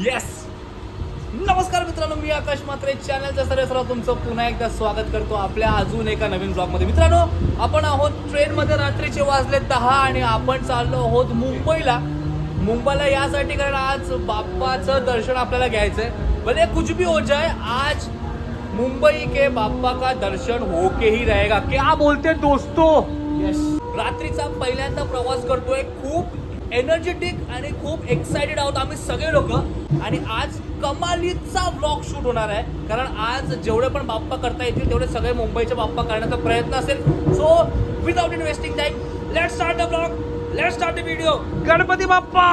Yes नमस्कार मित्रांनो मी आकाश मात्रे चॅनलच्या सर्व तुमचं पुन्हा एकदा स्वागत करतो आपल्या अजून एका नवीन ब्लॉगमध्ये मित्रांनो आपण आहोत ट्रेनमध्ये रात्रीचे वाजले दहा आणि आपण चाललो आहोत मुंबईला. मुंबईला यासाठी कारण आज बाप्पाचं दर्शन आपल्याला घ्यायचंय. भले कुछ भी हो जाए आज मुंबई के बाप्पा का दर्शन होके ही रहेगा. क्या बोलते दोस्तों? यस रात्रीचा पहिल्यांदा प्रवास करतोय खूप एनर्जेटिक आणि खूप एक्सायटेड आहोत आम्ही सगळे लोक. आणि आज कमालीचा ब्लॉग शूट होणार आहे. कारण आज जेवढे पण बाप्पा करता येतील तेवढे सगळे मुंबईचे बाप्पा करण्याचा प्रयत्न असेल. So without investing time let start the blog let start the video Ganpati Bappa!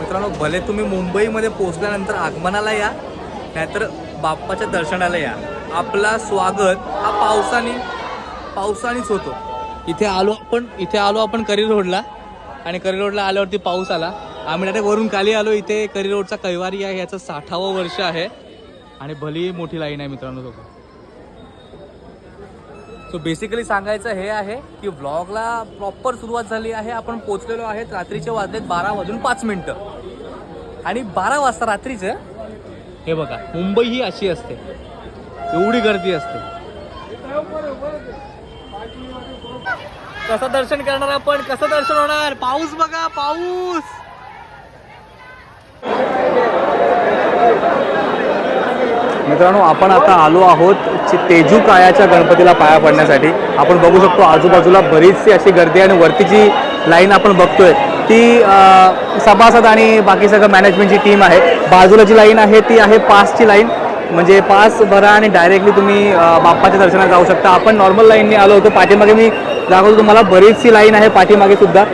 मित्रांनो भले तुम्ही मुंबईमध्ये पोहोचल्यानंतर आगमनाला या नाहीतर बाप्पाच्या दर्शनाला या. आपला स्वागत हा पावसाने पावसानेच होतो. इथे आलो आपण इथे आलो आपण करी रोडला. आणि करी रोडला आल्यावरती पाऊस आला. आम्ही डायरेक्ट वरून खाली आलो. इथे करी रोडचा कैवारी आहे याचं साठावं वर्ष आहे. आणि भली मोठी लाईन आहे मित्रांनो लोक सो बेसिकली सांगायचं हे आहे की व्लॉगला प्रॉपर सुरुवात झाली आहे. आपण पोचलेलो आहेत रात्रीचे वाजलेत बारा वाजून पाच मिनटं. आणि बारा वाजता रात्रीचं हे बघा मुंबई ही अशी असते. एवढी गर्दी असते. कसं दर्शन करणार आपण? कसं दर्शन होणार? पाऊस बघा पाऊस! मित्रांनो आपण आता आलो आहोत तेजू कायाच्या गणपतीला पाया पडण्यासाठी. आपण बघू शकतो आजूबाजूला बरीचशी अशी गर्दी आहे आणि वरती जी लाईन आपण बघतोय. ती सभासद आणि बाकी सगळं मॅनेजमेंटची टीम आहे. बाजूला जी लाईन आहे ती आहे पासची लाईन. म्हणजे पास भरा आणि डायरेक्टली तुम्ही बाप्पाच्या दर्शनात जाऊ शकता. आपण नॉर्मल लाईनने आलो होतो. पाठीमागे मी दाखवतो तुम्हाला बरीचशी लाईन आहे पाठीमागे सुद्धा.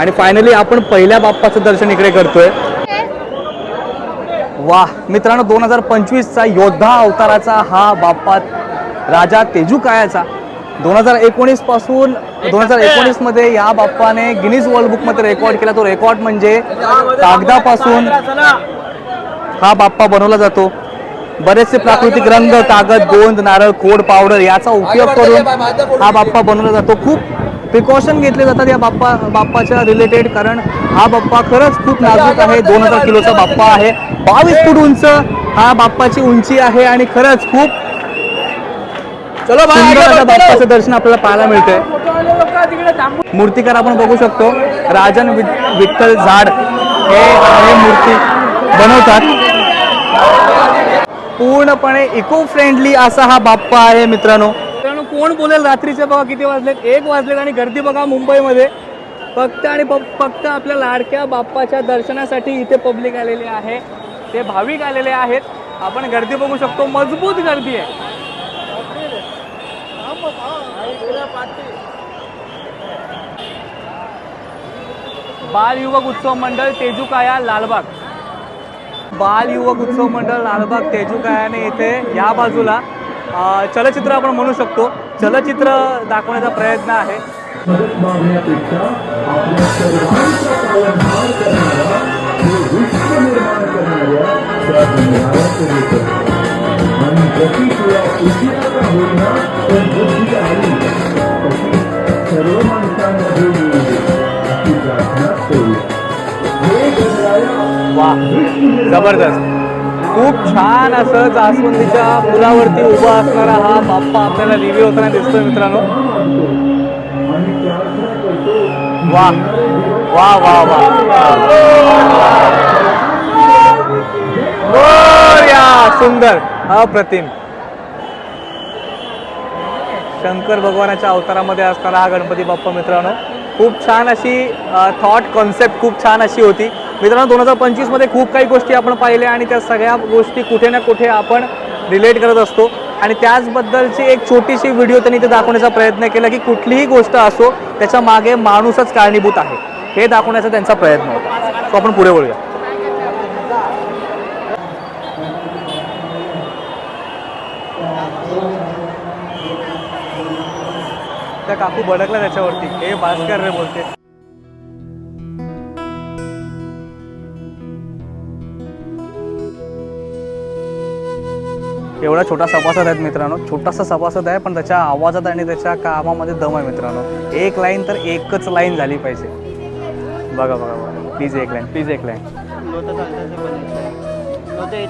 आणि फायनली आपण पहिल्या बाप्पाचं दर्शन इकडे करतोय. वाह! मित्रांनो दोन हजार पंचवीसचा योद्धा अवताराचा हा बाप्पा राजा तेजू कायाचा दोन हजार एकोणीसपासून दोन हजार एकोणीसमध्ये या बाप्पाने गिनीज वर्ल्ड बुकमध्ये रेकॉर्ड केला. तो रेकॉर्ड म्हणजे कागदापासून हा बाप्पा बनवला जातो. बरेचसे प्राकृतिक रंग कागद गोंद नारळ खोड पावडर याचा उपयोग करून हा बाप्पा बनवला जातो. खूप प्रिकॉशन घेतले जातात या बाप्पा बाप्पाच्या रिलेटेड कारण हा बाप्पा खरंच खूप नाजूक आहे. दोन हजार किलोचा बाप्पा आहे. बावीस फूट उंच हा बाप्पाची उंची आहे आणि खरंच खूप बाप्पाचं दर्शन आपल्याला पाहायला मिळतंय. मूर्तिकार आपण बघू शकतो. राजन विठ्ठल झाड. हे हे मूर्ती बनवतात. पूर्णपणे इको फ्रेंडली असा हा बाप्पा आहे मित्रांनो. मित्रांनो कोण बोलेल रात्रीचे बघा किती वाजलेत? एक वाजलेत आणि गर्दी बघा मुंबईमध्ये. फक्त आणि प- फक्त आपल्या लाडक्या बाप्पाच्या दर्शनासाठी इथे पब्लिक आलेली आहे. ते भाविक आलेले आहेत. आपण गर्दी बघू शकतो. मजबूत गर्दी आहे. बाल युवक उत्सव मंडळ तेजुकाया लालबाग. बाल युवक उत्सव मंडळ लालबाग तेजुकायाने येथे या बाजूला चलचित्र आपण म्हणू शकतो. चलचित्र दाखवण्याचा प्रयत्न आहे. मदत वा. जबरदस्त. खूप छान असं जास्वंदीच्या फुलावरती उभा असणारा हा बाप्पा आपल्याला रिव्ह्यू होताना दिसतोय मित्रांनो. वा. वा वा वा. मोरया! सुंदर. अप्रतिम. शंकर भगवानाच्या अवतारामध्ये असणारा हा गणपती बाप्पा मित्रांनो. खूप छान अशी थॉट कॉन्सेप्ट खूप छान अशी होती. मित्रांनो दोन हजार पंचवीसमध्ये खूप काही गोष्टी आपण पाहिल्या आणि त्या सगळ्या गोष्टी कुठे ना कुठे आपण रिलेट करत असतो. आणि त्याचबद्दलची एक छोटीशी व्हिडिओ त्यांनी इथे दाखवण्याचा प्रयत्न केला की कुठलीही गोष्ट असो त्याच्यामागे माणूसच कारणीभूत आहे. हे दाखवण्याचा त्यांचा प्रयत्न होता. तो आपण पुढे बोलूया. त्या काकू भडकला त्याच्यावरती. हे भास्कर रे बोलते. एवढा छोटा सभासद आहेत मित्रांनो. छोटासा सभासद आहे पण त्याच्या आवाजात आणि त्याच्या कामामध्ये दम आहे मित्रांनो. एक लाईन तर एकच लाईन झाली पाहिजे. बघा बघा बघा. प्लीज एक लाईन प्लीज एक लाईन.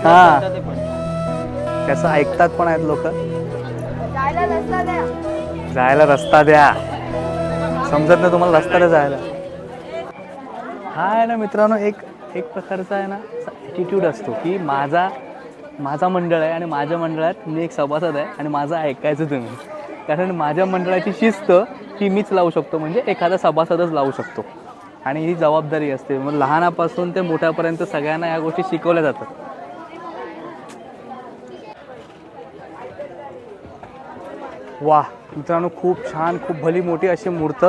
हा. चालतं ते पण. कसं ऐकतात पण आहेत लोक. जायला रस्ता द्या. जायला रस्ता द्या. समजत नाही तुम्हाला रस्त्याला जायला. हा आहे ना मित्रांनो एक एक प्रकारचा आहे ना ॲटिट्यूड असतो की माझा माझा मंडळ आहे आणि माझ्या मंडळात मी एक सभासद आहे आणि माझं ऐकायचं तुम्ही. कारण माझ्या मंडळाची शिस्त ही मीच लावू शकतो म्हणजे एखादा सभासदच लावू शकतो. आणि ही जबाबदारी असते. मग लहानापासून ते मोठ्यापर्यंत सगळ्यांना या गोष्टी शिकवल्या जातात. वा मित्रांनो खूप छान खूप भली मोठी अशी मूर्त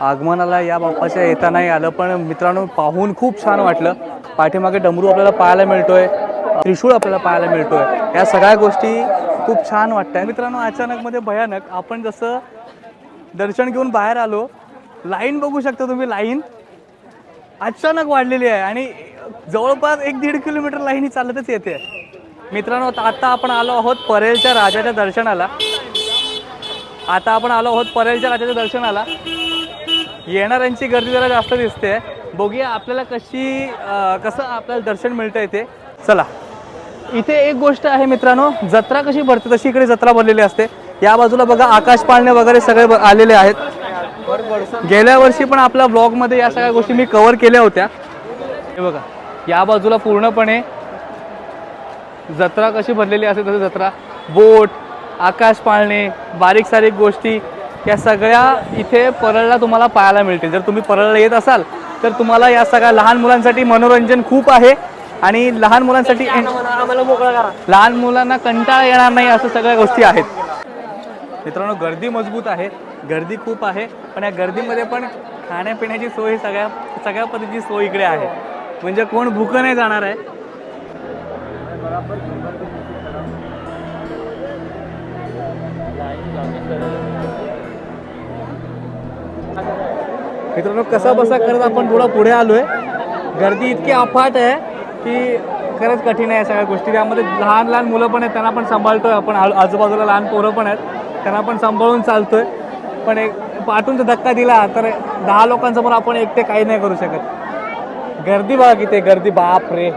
आगमनाला या बाप्पाच्या येता नाही आलं. पण मित्रांनो पाहून खूप छान वाटलं. पाठीमागे डमरू आपल्याला पाहायला मिळतोय. त्रिशूळ आपल्याला पाहायला मिळतोय. या सगळ्या गोष्टी खूप छान वाटतात मित्रांनो अचानकमध्ये भयानक आपण जसं दर्शन घेऊन बाहेर आलो लाईन बघू शकता तुम्ही लाईन अचानक वाढलेली आहे आणि जवळपास एक दीड किलोमीटर लाईन ही चालतच येते. मित्रांनो आता- आपण आलो आहोत परेलच्या राजाच्या दर्शनाला. आता आपण आलो आहोत परेलच्या राजाच्या दर्शनाला. येणाऱ्यांची गर्दी जरा जास्त दिसते. बघूया आपल्याला कशी कसं आपल्याला दर्शन मिळतं ते. चला. इथे एक गोष्ट आहे मित्रांनो जत्रा कशी भरते तशी इकडे जत्रा भरलेली असते. या बाजूला बघा आकाश पाळणे वगैरे सगळे ब- आलेले आहेत. गेल्या वर्षी पण आपल्या ब्लॉगमध्ये या सगळ्या गोष्टी मी कव्हर केल्या होत्या. हे बघा या बाजूला पूर्णपणे जत्रा कशी भरलेली असते तसं जत्रा. बोट आकाश पाळणे बारीक सारीक गोष्टी या सगळ्या इथे परळला तुम्हाला पाहायला मिळतील. जर तुम्ही परळला येत असाल तर तुम्हाला या सगळ्या लहान मुलांसाठी मनोरंजन खूप आहे. आणि लहान मुलांसाठी लहान मुलांना कंटाळा येणार नाही असं सगळ्या गोष्टी आहेत. मित्रांनो गर्दी मजबूत आहे. गर्दी खूप आहे. पण या गर्दीमध्ये पण खाण्यापिण्याची सोय सगळ्या सगळ्या पद्धतीची सोय इकडे आहे. म्हणजे कोण भूकं नाही जाणार आहे. मित्रांनो कसा बसा करत आपण थोडा पुढे आलोय. गर्दी इतकी अफाट आहे. की खरंच कठीण आहे सगळ्या गोष्टी. त्यामध्ये लहान लहान मुलं पण आहेत त्यांना पण सांभाळतोय आपण. आजूबाजूला लहान पोरं पण आहेत त्यांना पण सांभाळून चालतोय. पण एक पाठून जर धक्का दिला तर दहा लोकांसमोर आपण एकटे काही नाही करू शकत. गर्दी बघा किती गर्दी. बाप रे.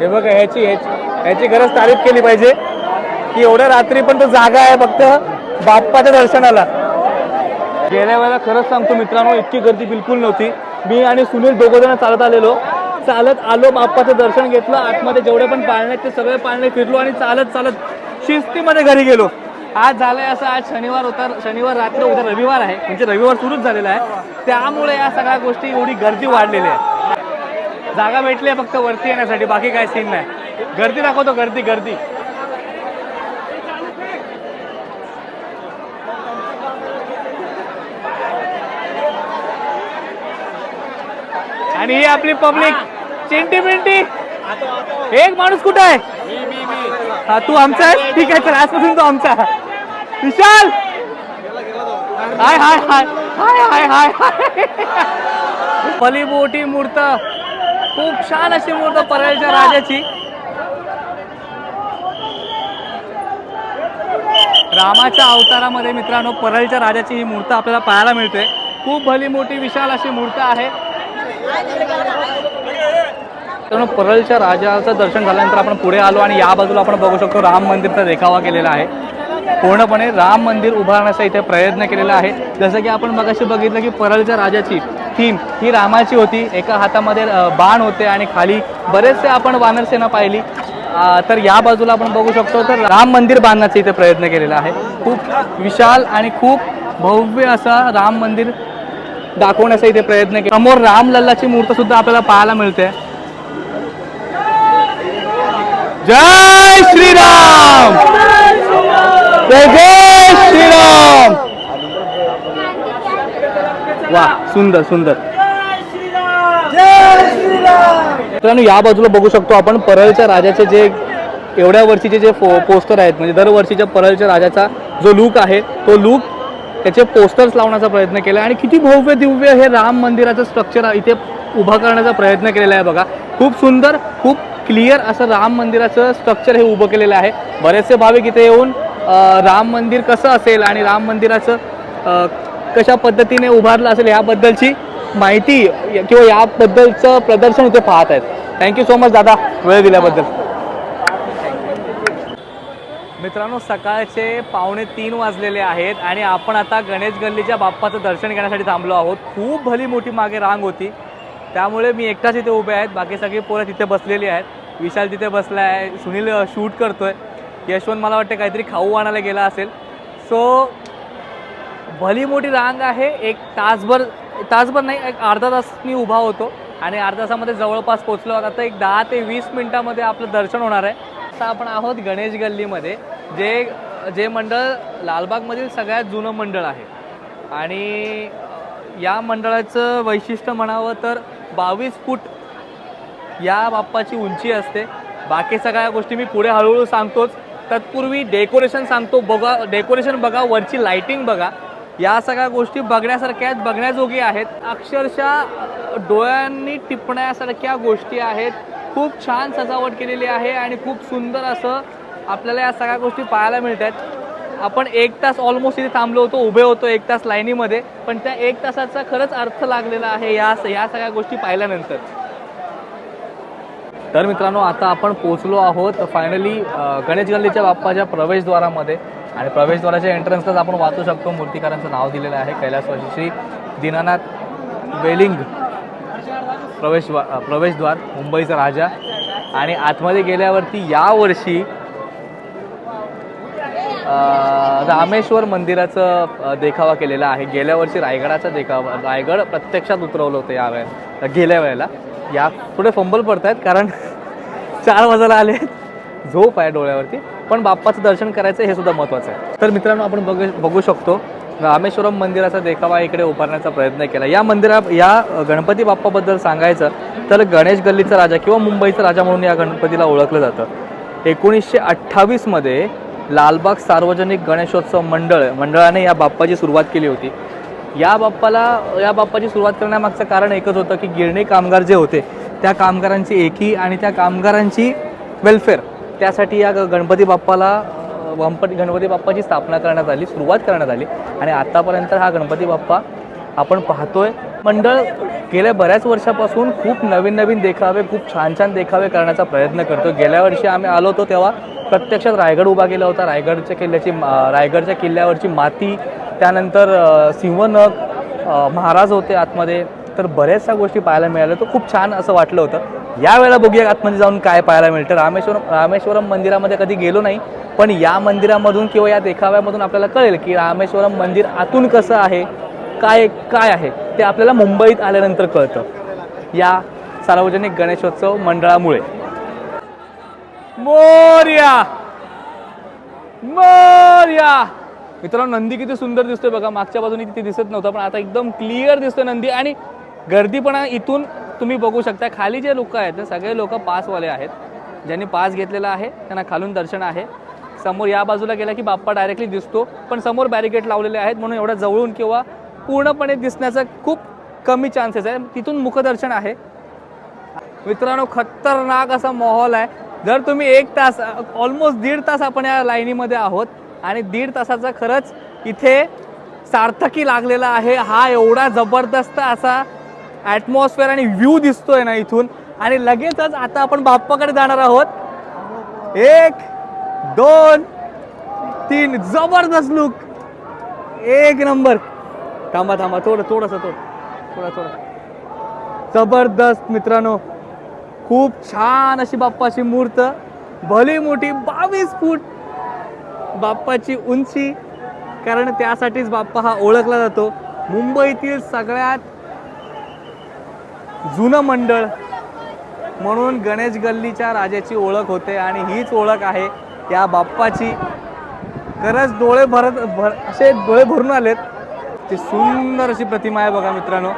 हे बघा ह्याची ह्याची ह्याची गरज तारीफ केली पाहिजे. की एवढ्या रात्री पण तो जागा आहे फक्त बाप्पाच्या दर्शनाला. गेल्या वेळेला खरंच सांगतो मित्रांनो इतकी गर्दी बिलकुल नव्हती. मी आणि सुनील दोघं जण चालत आलेलो. चालत आलो बाप्पाचं दर्शन घेतलं आतमध्ये जेवढे पण पाळणे ते सगळे पाळणे फिरलो आणि चालत चालत शिस्तीमध्ये घरी गेलो. आज झालंय असं आज शनिवार होता शनिवार रात्र उद्या रविवार आहे. म्हणजे रविवार सुरूच झालेला आहे. त्यामुळे या सगळ्या गोष्टी एवढी गर्दी वाढलेली आहे. जागा भेटली आहे फक्त वरती येण्यासाठी बाकी काय सीन नाही. गर्दी दाखवतो गर्दी गर्दी. आणि ही आपली पब्लिक चिंटी बिंटी. एक माणूस कुठं आहे? हा तू आमचा आहे? ठीक आहे चल आजपासून तू आमचा विशाल! हाय हाय हाय हाय हाय हाय हाय. भली मोठी मूर्त. खूप छान अशी मूर्त परळच्या राजाची. रामाच्या अवतारामध्ये मित्रांनो परळच्या राजाची ही मूर्त आपल्याला पाहायला मिळते. खूप भली मोठी विशाल अशी मूर्त आहे. मित्रांनो परळच्या राजाचं दर्शन झाल्यानंतर आपण पुढे आलो आणि या बाजूला आपण बघू शकतो राम मंदिरचा देखावा केलेला आहे. पूर्णपणे राम मंदिर उभारण्याचा इथे प्रयत्न केलेला आहे. जसं की आपण मगाशी बघितलं की परळच्या राजाची थीम ही रामाची होती. एका हातामध्ये बाण होते आणि खाली बरेचसे आपण वानरसेना पाहिली. तर या बाजूला आपण बघू शकतो तर राम मंदिर बांधण्याचा इथे प्रयत्न केलेला आहे. खूप विशाल आणि खूप भव्य असा राम मंदिर दाखवण्याचा इथे प्रयत्न केला. समोर रामलल्लाची मूर्त सुद्धा आपल्याला पाहायला मिळते. जय श्रीराम! जय जय श्रीराम! वा सुंदर सुंदर. मित्रांनो या बाजूला बघू शकतो आपण परळच्या राजाचे जे एवढ्या वर्षीचे जे पोस्टर आहेत म्हणजे दरवर्षीच्या परळच्या राजाचा जो लुक आहे तो लुक त्याचे पोस्टर्स लावण्याचा प्रयत्न केला. आणि किती भव्य दिव्य हे राम मंदिराचं स्ट्रक्चर इथे उभा करण्याचा प्रयत्न केलेला आहे बघा. खूप सुंदर खूप क्लिअर असं राम मंदिराचं स्ट्रक्चर हे उभं केलेलं आहे. बरेचसे भाविक इथे येऊन राम मंदिर कसं असेल आणि राम मंदिराचं कशा पद्धतीने उभारलं असेल याबद्दलची माहिती किंवा याबद्दलचं प्रदर्शन इथे पाहत आहेत. थँक्यू सो मच दादा. वेळ दिल्याबद्दल. मित्रांनो सकाळचे पावणे तीन वाजलेले आहेत आणि आपण आता गणेश गल्लीच्या बाप्पाचं दर्शन घेण्यासाठी थांबलो आहोत. खूप भली मोठी मागे रांग होती. त्यामुळे मी एकटाच इथे उभे आहेत. बाकी सगळी पोरं तिथे बसलेली आहेत. विशाल तिथे बसला आहे. सुनील शूट करतोय. यशवंत मला वाटतं काहीतरी खाऊ आणायला गेला असेल. सो भली मोठी रांग आहे. एक तासभर तासभर नाही एक अर्धा तास मी उभा होतो. आणि अर्धा तासामध्ये जवळपास पोचलो आहोत. आता एक दहा ते वीस मिनटामध्ये आपलं दर्शन होणार आहे. आता आपण आहोत गणेश गल्लीमध्ये जे जे मंडळ लालबागमधील सगळ्यात जुनं मंडळ आहे. आणि या मंडळाचं वैशिष्ट्य म्हणावं तर बावीस फूट या बाप्पाची उंची असते. बाकी सगळ्या गोष्टी मी पुढे हळूहळू सांगतोच. तत्पूर्वी डेकोरेशन सांगतो बघा डेकोरेशन बघा वरची लाइटिंग बघा. या सगळ्या गोष्टी बघण्यासारख्या आहेत बघण्याजोगी आहेत. अक्षरशः डोळ्यांनी टिपण्यासारख्या गोष्टी आहेत. खूप छान सजावट केलेली आहे आणि खूप सुंदर असं आपल्याला या सगळ्या गोष्टी पाहायला मिळतात. आपण एक तास ऑलमोस्ट इथे थांबलो होतो उभे होतो एक तास लाईनीमध्ये पण त्या एक तासाचा खरंच अर्थ लागलेला आहे या या सगळ्या गोष्टी पाहिल्यानंतर. तर मित्रांनो आता आपण पोचलो आहोत फायनली गणेश गल्लीच्या बाप्पाच्या प्रवेशद्वारामध्ये. आणि प्रवेशद्वाराच्या एंट्रन्सलाच आपण वाचू शकतो. मूर्तिकारांचं नाव दिलेलं आहे. कैलासवासी श्री दीनानाथ वेलिंग. प्रवेश प्रवेशद्वार मुंबईचा राजा. आणि आतमध्ये गेल्यावरती यावर्षी रामेश्वर मंदिराचं देखावा केलेला आहे. गेल्या वर्षी रायगडाचा देखावा रायगड प्रत्यक्षात उतरवलं होतं या वेळेला. गेल्या वेळेला. या थोडे फंबल पडत आहेत कारण चार वाजायला आले. झोप आहे डोळ्यावरती. पण बाप्पाचं दर्शन करायचं हे सुद्धा महत्त्वाचं आहे. तर मित्रांनो आपण बघू बघू शकतो रामेश्वरम मंदिराचा देखावा इकडे उभारण्याचा प्रयत्न केला. या मंदिरा या गणपती बाप्पाबद्दल सांगायचं तर गणेश गल्लीचा राजा किंवा मुंबईचा राजा म्हणून या गणपतीला ओळखलं जातं. एकोणीसशे अठ्ठावीसमध्ये लालबाग सार्वजनिक गणेशोत्सव मंडळ मंडळाने या बाप्पाची सुरुवात केली होती. या बाप्पाला या बाप्पाची सुरुवात करण्यामागचं कारण एकच होतं की गिरणी कामगार जे होते त्या कामगारांची एकी आणि त्या कामगारांची वेलफेअर त्यासाठी या ग- गणपती बाप्पाला गणपती गणपती बाप्पाची स्थापना करण्यात आली सुरुवात करण्यात आली. आणि आत्तापर्यंत हा गणपती बाप्पा आपण पाहतोय. मंडळ गेल्या बऱ्याच वर्षापासून खूप नवीन नवीन देखावे खूप छान छान देखावे करण्याचा प्रयत्न करतो गेल्या वर्षी आम्ही आलो होतो तेव्हा प्रत्यक्षात रायगड उभा केला होता. रायगडच्या किल्ल्याची मा- रायगडच्या किल्ल्यावरची माती त्यानंतर सिंहनग महाराज होते आतमध्ये. तर बऱ्याचशा गोष्टी पाहायला मिळाल्या. तर खूप छान असं वाटलं होतं. यावेळेला बघूया आतमध्ये जाऊन काय पाहायला मिळतं. रामेश्वरम रामेश्वरम मंदिरामध्ये कधी गेलो नाही पण या मंदिरामधून किंवा या देखाव्यामधून आपल्याला कळेल की रामेश्वरम मंदिर आतून कसं आहे काय काय आहे ते आपल्याला मुंबईत आल्यानंतर कळतं. या सार्वजनिक गणेशोत्सव मंडळामुळे. मोर्या! मोर्या! मित्रांनो नंदी किती सुंदर दिसतोय बघा. मागच्या बाजूने तिथे दिसत नव्हता पण आता एकदम क्लिअर दिसतोय नंदी. आणि गर्दी पण इथून तुम्ही बघू शकता खाली जे लोक आहेत ते सगळे लोक पासवाले आहेत. ज्यांनी पास घेतलेला आहे त्यांना खालून दर्शन आहे. समोर या बाजूला गेला की बाप्पा डायरेक्टली दिसतो पण समोर बॅरिकेड लावलेले आहेत म्हणून एवढा जवळून किंवा पूर्णपणे दिसण्याचा खूप कमी चान्सेस आहे. तिथून मुखदर्शन आहे. मित्रांनो खतरनाक असा माहोल आहे. जर तुम्ही एक तास ऑलमोस्ट दीड तास आपण या लाईनीमध्ये आहोत आणि दीड तासाचा खरंच इथे सार्थकी लागलेला आहे. हा एवढा जबरदस्त असा ॲटमॉस्फिअर आणि व्ह्यू दिसतोय ना इथून. आणि लगेचच आता आपण बाप्पाकडे जाणार आहोत. एक दोन तीन जबरदस्त लुक एक नंबर थांबा थांबा थोडं थोडंसं थोडं. थोडं थोडं. जबरदस्त मित्रांनो. खूप छान अशी बाप्पाची मूर्त. भली मोठी बावीस फूट बाप्पाची उंची. कारण त्यासाठीच बाप्पा हा ओळखला जातो. मुंबईतील सगळ्यात जुनं मंडळ म्हणून गणेश गल्लीच्या राजाची ओळख होते आणि हीच ओळख आहे या बाप्पाची. खरंच डोळे भरत भर असे डोळे भरून आलेत. ती सुंदर अशी प्रतिमा आहे बघा मित्रांनो.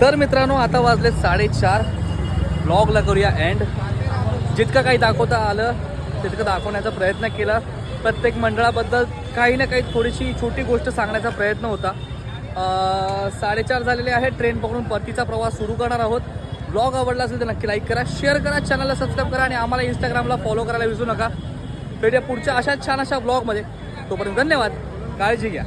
तर मित्रांनो आता वाजले साडेचार. ब्लॉगला करूया एंड जितकं काही दाखवता आलं तितकं दाखवण्याचा प्रयत्न केला. प्रत्येक मंडळाबद्दल काही ना काही थोडीशी छोटी गोष्ट सांगण्याचा प्रयत्न होता. साडेचार झालेले आहे. ट्रेन पकडून परतीचा प्रवास सुरू करणार आहोत. ब्लॉग आवडला असेल तर नक्की लाईक करा. शेअर करा चॅनलला सबस्क्राईब करा आणि आम्हाला इंस्टाग्रामला फॉलो करायला विसरू नका. भेटूया पुढच्या अशाच छान अशा ब्लॉगमध्ये तोपर्यंत धन्यवाद. काळजी घ्या.